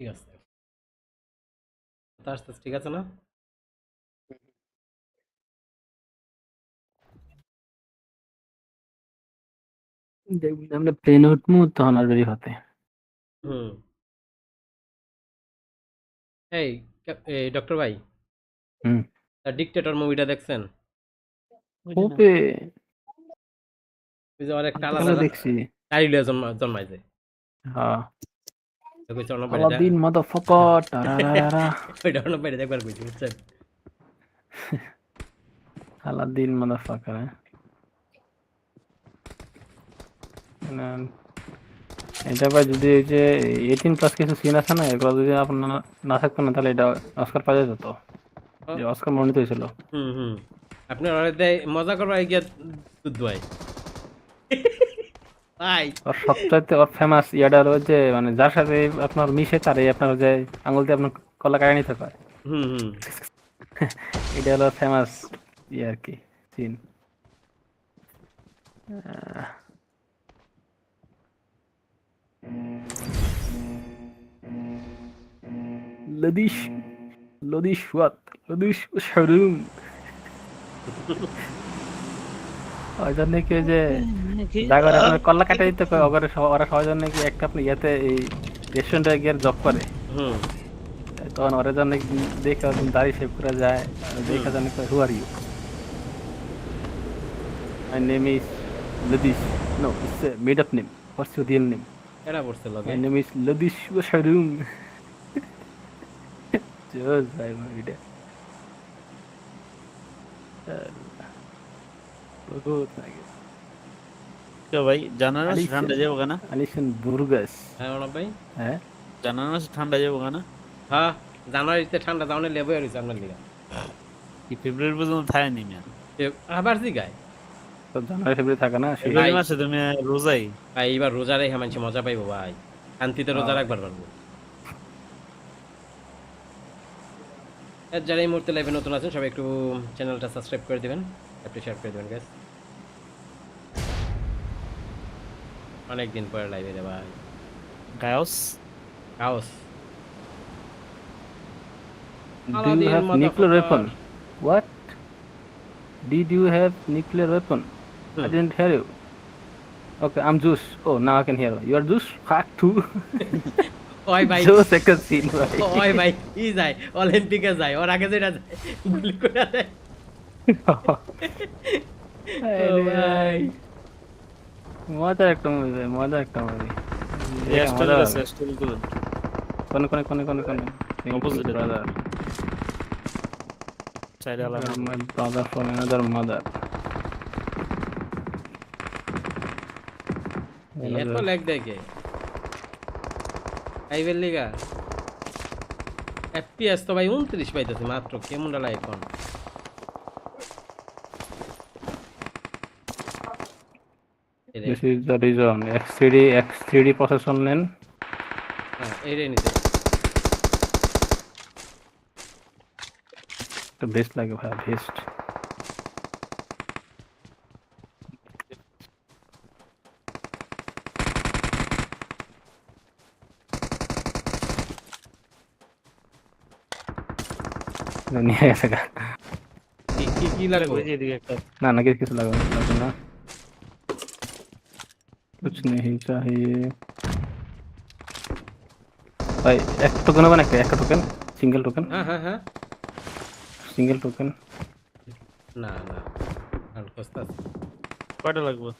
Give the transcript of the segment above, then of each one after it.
ঠিক আছে। আস্তে আস্তে ঠিক আছে না? দেখবি আমরা প্লেনে উঠবো তখন আর বেরিয়ে হতে। হুম। এই এই ডক্টর ভাই? হুম। ডিকটেটর মুভিটা দেখছেন? ওপে দেখছি। জন্মা হ্যাঁ। তো কইছে বাইরে আলাদিন মাদারফাকার টারারারা। ওইটা অন্য বাইরে দেখবার কইছি বুঝছেন? আলাদিন মাদারফাকার না এটা ভাই যদি এই যে এইটিন প্লাস কিছু সিন আছে না এগুলো যদি আপনার না থাকতো না তাহলে এটা অস্কার পাওয়া যেত যে অস্কার মনোনীত হয়েছিল। হুম হুম। আপনি মজা করবার গিয়ে দুধ দোয়াই। ভাই ওর সবচাইতে ওর ফেমাস ইয়াটা হলো যে মানে যার সাথে আপনার মিশে তারে আপনার যে আঙুল দিয়ে আপনার কলা কাটা নিতে পারে। হুম হুম। এটা হলো ফেমাস ইয়ে আর কি সিন লদিশ লদিশ ওয়াত লদিশ শরুম ওই জন্য কি? যে জায়গার আপনার কল্লা কাটা দিতে কয়? ওরা সব- ওরা সবার জন্য কি একটা আপনি ইয়াতে এই রেস্টুরেন্টে গিয়ে জব করে? হুম। তখন ওরা জন্য দেখে দাড়ি শেভ করা যায় দেখা জানে who are you my name is Lodish no it's a made up name what's your real name এরা পড়ছে লগে? মাই নেম ইজ লদিশ শারুম জোস ভাই মুভিটা বহুত লাগে তো ভাই জানার ঠান্ডা যাব কেনা আলিশন বুর্গাস হ্যাঁ অনব ভাই হ্যাঁ জানার ঠান্ডা যাব কেনা হ্যাঁ জানুয়ারিতে ঠান্ডা দাউনে লেবু হয়েছে আপনার লিগা কি ফেব্রুয়ারি পর্যন্ত থাকে নি মিয়া আবার জি গায় তো জানুয়ারি ফেব্রুয়ারি থাকে না ফেব্রুয়ারি মাসে তুমি রোজাই ভাই এবার রোজা রেখে মানুষ মজা পাইবো ভাই শান্তিতে রোজা। রাখবার পারব আর যারা এই মুহূর্তে লাইভে নতুন আছেন সবাই একটু চ্যানেলটা সাবস্ক্রাইব করে দিবেন একটু শেয়ার করে দিবেন গ্যাস অনেকদিন পরে লাইভে রে ভাই গায়স কাউস Do you have nuclear weapon? What? Did you have nuclear weapon? I Hmm. didn't hear you. Okay, I'm Zeus. Oh, now I can hear you. You are Zeus? Hack too. ওই ভাই Zeus second scene, right? ওই ভাই ই যায় অলিম্পিকে যায় ওর আগে যেটা যায় গুলি করে দেয় ভাই মজার একটা মুভি মজার একটা মুভি কোনে কোনে কোনে কোনে কোনে? Opposite এ। brother. চাইরে আলাদা। my brother from এত লেগ দেখে আইবেল লিগা? এফপিএস তো ভাই উনত্রিশ পাইতেছে মাত্র কেমন ডালা এখন এই রে, this is the reason. X3d x3d processor নেন। হ্যাঁ, রে নিতে। তো বেস্ট লাগে ভাই বেস্ট নিয়ে গেছে গা। কি কি একটা। না না কিছু কিছু লাগবে না, नहीं चाहिए ভাই এক টোকেন হবে নাকি একটা টোকেন সিঙ্গেল টোকেন হ্যাঁ হ্যাঁ হ্যাঁ সিঙ্গেল টোকেন না না আর কস্তাস কয়টা লাগবে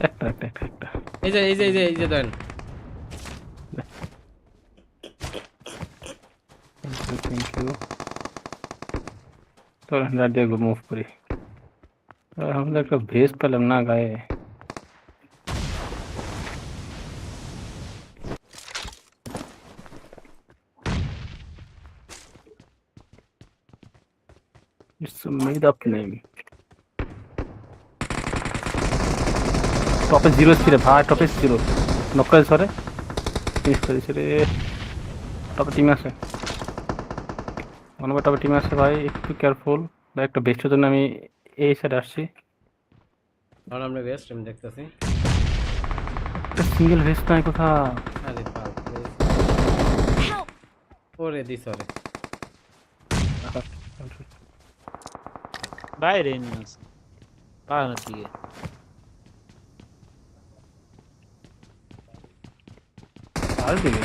একটা একটা একটা একটা এই যে এই যে এই যে এই যে দেন থ্যাংক ইউ তো রাডিও গো মুভ করি আর আমরা একটা ভেজ পেলাম না গায়ে Up name. টপে জিরো ছিল ভাই টপে জিরো নকল সরে ফিনিশ করেছে রে টপে টিম আছে। মনে হয় টপে টিম আছে ভাই একটু কেয়ারফুল একটা বেস্টের জন্য আমি এই সাইডে আসছি। আর আমরা বেস্ট আমি দেখতেছি। সিঙ্গেল ভেস্ট নাই কোথা আরে। ওরে দিস ওরে বাইরে এনে আছে পাহাড়ের দিকে আর দিকে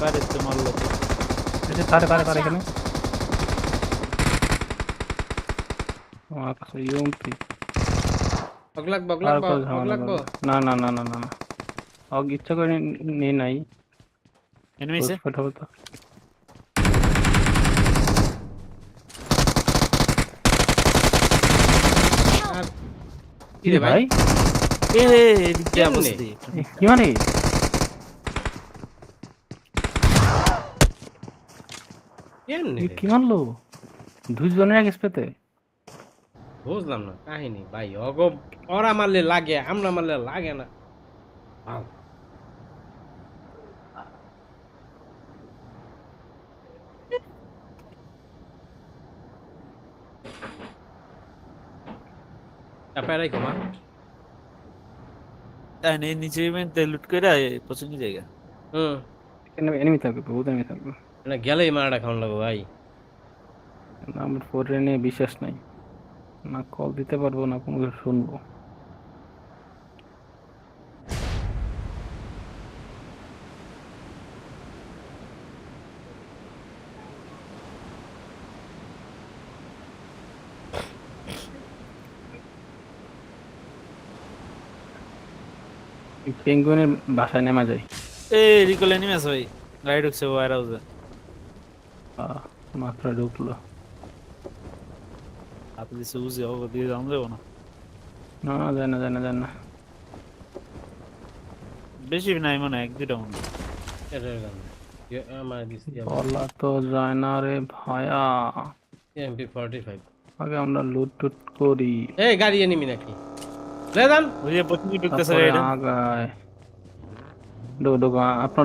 বাইরে তো মারলো তো। এই যে কারে কারে কারে এখানে আমার কাছে ইউএমপি বগ লাগবো বগ আর লাগবো কোনো বগ ঝামেলা লাগবো করবে না। না না না না না না অগ ইচ্ছা করে নেই নাই Enemy আছে? ফুট হবে তো আর কি রে ভাই? এ এদিক দিয়ে কেমনে? এ, কি মানে রে? কি মারলো দুজনের এক স্পেতে। বুঝলাম না কাহিনী। ভাই অগ ওরা মারলে লাগে আমরা মারলে লাগে না। চাপায় রাখো মা এই নিচে ইভেন্টে লুট করে পছন্দ জায়গা। হুম। এনিমি থাকবে বহুত এনিমি থাকবে। না গেলেই মারাটা খাওয়ান লাগবে ভাই? না, আমার ফোরে নিয়ে বিশ্বাস নাই। না কল দিতে পারব না কোনো শুনব। পেঙ্গুইনের বাসায় নেমা যায় এ রিকল এনিমি ভাই। গাড়ি ঢুকছে ওয়ার হাউসে মাত্র ঢুকলো। হাতে দিছে উজে হবে দিয়ে দাম দেবো না? না না যায় না যায় না যায় না। বেশি নাই মনে এক দুটা মনে। এটার ইয়ে, বলা তো যায় না রে ভায়া। এমপি ফর্টি ফাইভ আগে আমরা লুট টুট করি। এই গাড়ি এনিমি নাকি? ডুক ডুক আপনার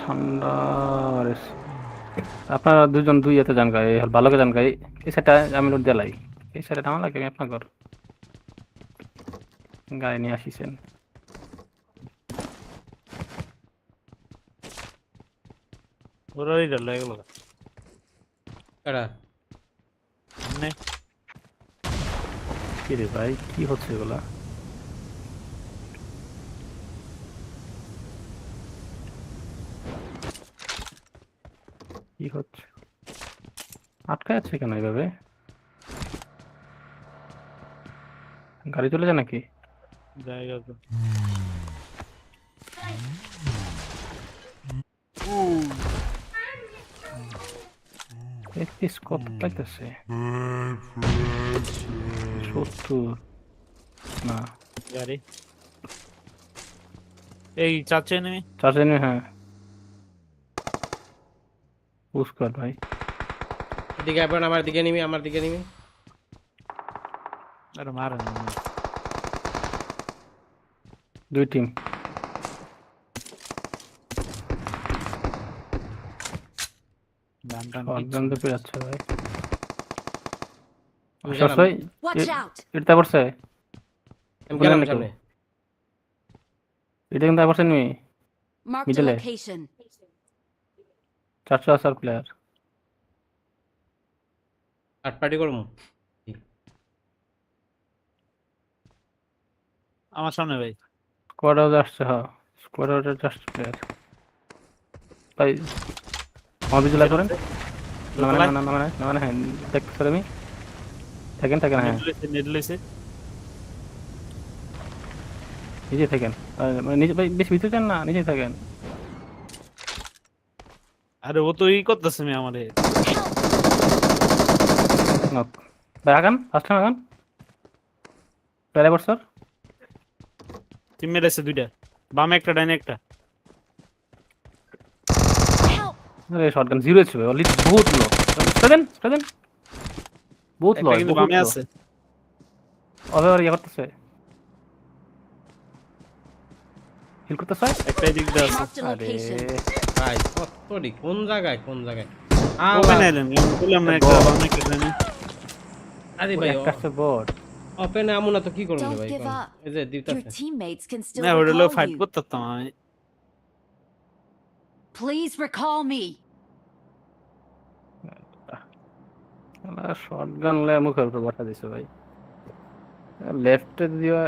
ঠান্ডা দুজন দুই এতে যান গায়ে ভালোকে যান গায়ে এই সাইডটা আমি লোড দিলাই এই সাইডটা আমার লাগে আমি আপনার ঘর। গায়ে নিয়ে আসিছেন। সামনে কি রে ভাই কি হচ্ছে এগুলা কি হচ্ছে আটকে আছে কেন এইভাবে গাড়ি চলে যায় নাকি? জায়গা তো একত্রিশ কত পাইতেছে সত্তর না গাড়ি এই চাচ্ছে এনিমি চার জনে হ্যাঁ পুশ কর ভাই এদিকে আপনার আমার দিকে নিবি আমার দিকে নিবি আরে মারেন দুই টিম গান টান একজন তো পেরাচ্ছে ভাই out! এটা পড়ছে এটা কিন্তু পড়ছে নি? Location. চারশো আসার প্লেয়ার আট পার্টি করব? আমার সামনে ভাই। স্কোয়াড আসছে হ্যাঁ। স্কোয়াড হাউসের জাস্ট প্লেয়ার ভাই আমার বিজুলা করেন? না মানে না না মানে না মানে হ্যাঁ দেখতে পারি আমি থাকেন থাকেন হ্যাঁ। নেট লইছে নিজে থাকেন। মানে নিজে ভাই বেশি ভিতরে যান না নিজে থাকেন। আরে ও তো ই করতেছে আমি আমারে। নক ভাই আগান টাইম আগান। প্যারা বছর টিম মেরেছে দুইটা। বামে একটা ডাইনে একটা। আরে শটগান জিরো ছিল। অলরেডি বহুত লো স্টাদেন স্টাদেন বহুত লো একটা কিন্তু বামে আছে। অবে আর ইয়ে করতেছে। হিল করতেছে? একটাই দিক দিয়ে আছে। আরে ভাই কতটি কোন জায়গায় কোন জায়গায়? ওপেন আবার- আইলেন বললাম না একটা অনেক এখানে আরে ভাই একটা বট ওপেনে আমু না তো কি করুন ভাই. এই যে দিতাছে। না হলো ফাইট you. করতাম আমি Please recall me. Short gun লে মুখের উপর বসা দিছে ভাই। লেফটে দিয়ে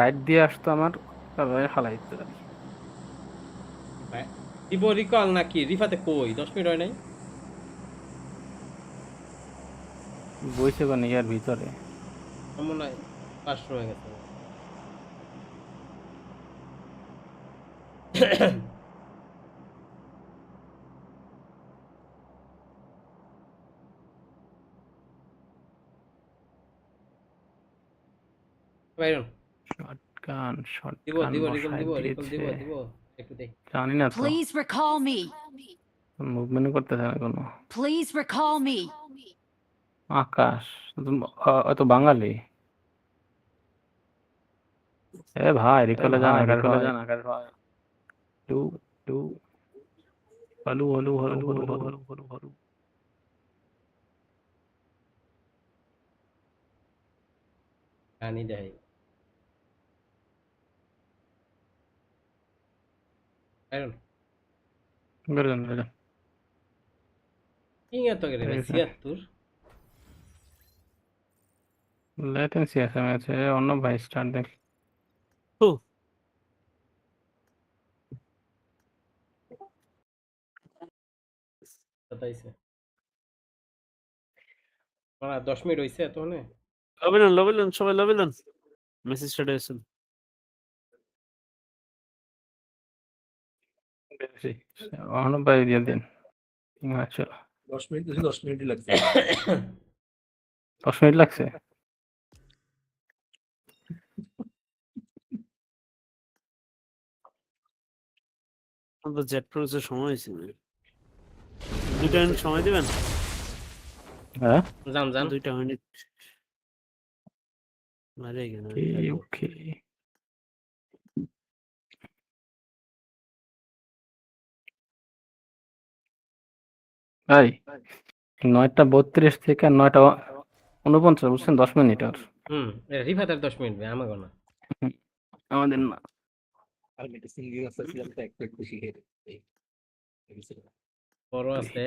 রাইট দিয়ে আসতো আমার ফালাই দিতে পারি। দিব রিকল নাকি? রিফাতে কই? 10 মিনিট হয় নাই? বইছে কোন ইয়ার ভিতরে? আমার নাই পাঁচ হয়ে গেছে। বাইরন। শর্ট গান শর্ট দিব দিব দিব দিব দিব একটু দেখ। জানি না তো। Please recall me. মুভমেন্ট করতেছে না কোনো। Please recall me. আকাশ অত বাঙালি। এ ভাই রিকলে জানা রিকলে জানা। টু টু। হলু হলু হলু হলু হলু। হলু হলু পানি দেয়। বাইরন বেরোন বেরোন কি এত করে ভাই ঠিক আছে। 76 লেটেন্সি আছে ম্যাচে অন্য ভাই স্টার্ট দেখ হু। বাতাইছে না 10 মিনিট হইছে এতক্ষণে লবিলেন লবিলেন সবাই লবিলেন মেসেজ বেশি ভাই দিয়ে দিন দশ মিনিট দশ মিনিটই লাগছে। দশ মিনিট লাগছে? আমাদের জেট প্রসেসের সময় হয়েছে মিনিট সময় দিবেন? হ্যাঁ? যান যান। দুইটা মিনিট। মারে গেল ওকে ভাই নয়টা বত্রিশ থেকে নয়টা উনপঞ্চাশ বুঝছেন দশ মিনিট আর। হুম রিফাতের 10 মিনিট ভাই আমাকে না। আমাদের না।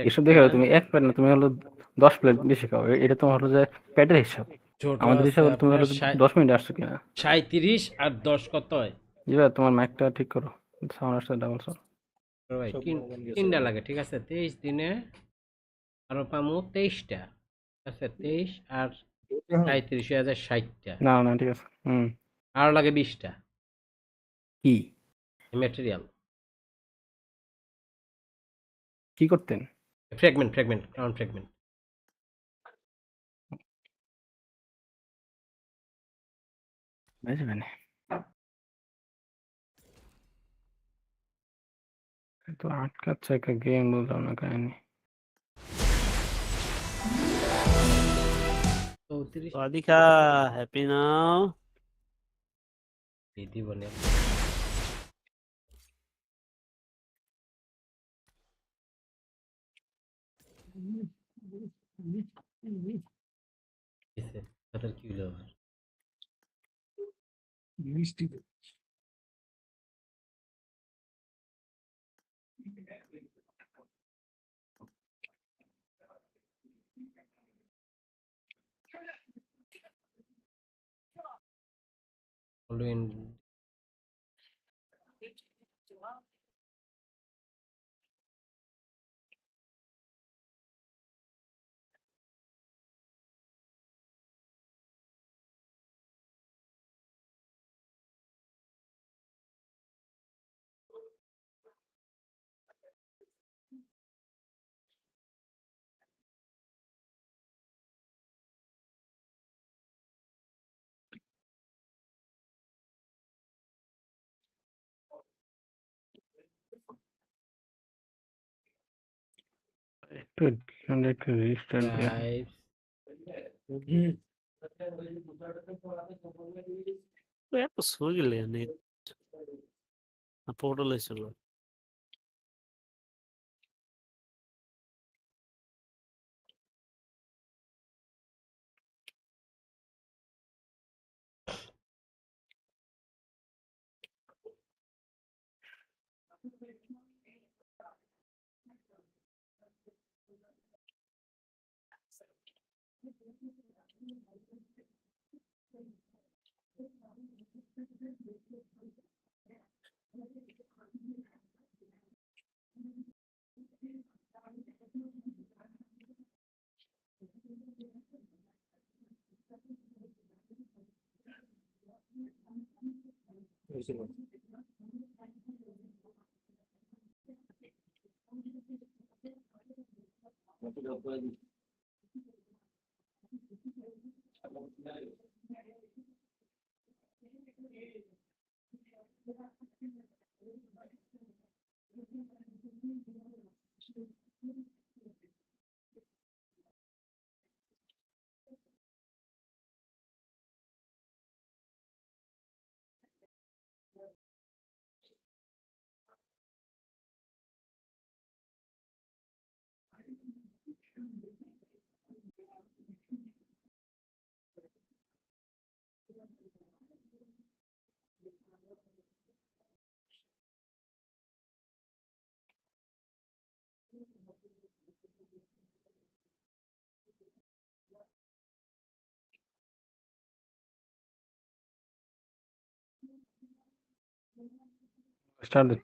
এসব দেখে তুমি এক প্লেট না তুমি হলো দশ প্লেট বেশি খাও। এটা তোমার হলো যে প্যাটের হিসাব। আমাদের হিসাবে তুমি হলো দশ মিনিট আসছো কিনা? 37 আর 10 কত হয়? এবার তোমার মাইকটা ঠিক করো। সাউন্ড আসছে ডাবল সাউন্ড ভাই তিনটা লাগে ঠিক আছে? 23 দিনে আরও পামু 23টা ঠিক আছে? 23 আর 37 হয়ে। যায় 60টা না না ঠিক আছে। হুম। আর লাগে 20টা কি? ম্যাটেরিয়াল কি করতেন? ফ্র্যাগমেন্ট ফ্র্যাগমেন্ট কাউন্ট ফ্র্যাগমেন্ট বুঝবেন? তো আটকাচ্ছে একটা গেম বললাম না কাহিনী 34 রাধিকা হ্যাপি নাও দিদি বলে দিছে তাদের কি হলো to hundred to restart. Guys. Yeah. അപ്പൊ സുഖമില്ലേ അപ്പോ ഉണ്ടല്ലോ Senhor. Thank you. স্টার্ট দে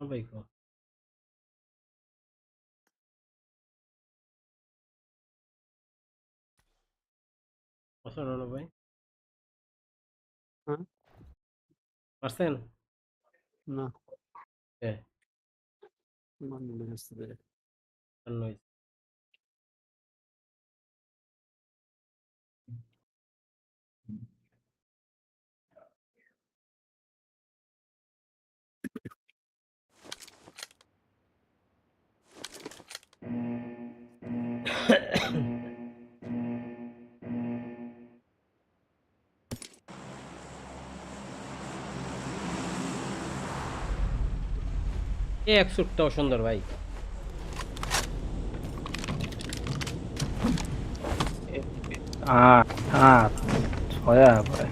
ভাই কো অসুন ভাই হ্যাঁ? পারছেন না কে এক সুটটাও সুন্দর ভাই। আট আট ছয়া অবস্থা